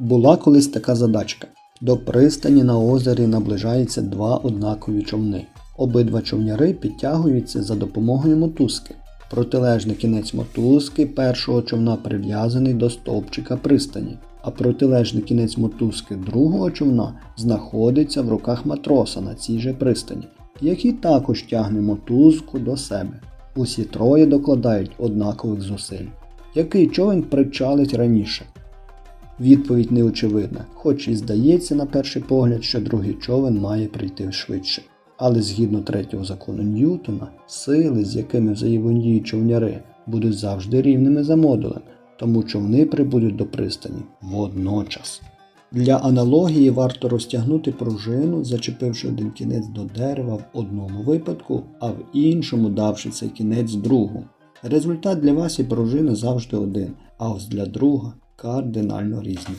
Була колись така задачка. До пристані на озері наближаються два однакові човни. Обидва човняри підтягуються за допомогою мотузки. Протилежний кінець мотузки першого човна прив'язаний до стовпчика пристані, а протилежний кінець мотузки другого човна знаходиться в руках матроса на цій же пристані, який також тягне мотузку до себе. Усі троє докладають однакових зусиль. Який човен причалить раніше? Відповідь неочевидна, хоч і здається на перший погляд, що другий човен має прийти швидше. Але згідно третього закону Ньютона, сили, з якими взаємодіють човняри, будуть завжди рівними за модулем, тому човни прибудуть до пристані водночас. Для аналогії варто розтягнути пружину, зачепивши один кінець до дерева в одному випадку, а в іншому давши цей кінець другу. Результат для вас і пружини завжди один, а ось для друга car, then i know reason.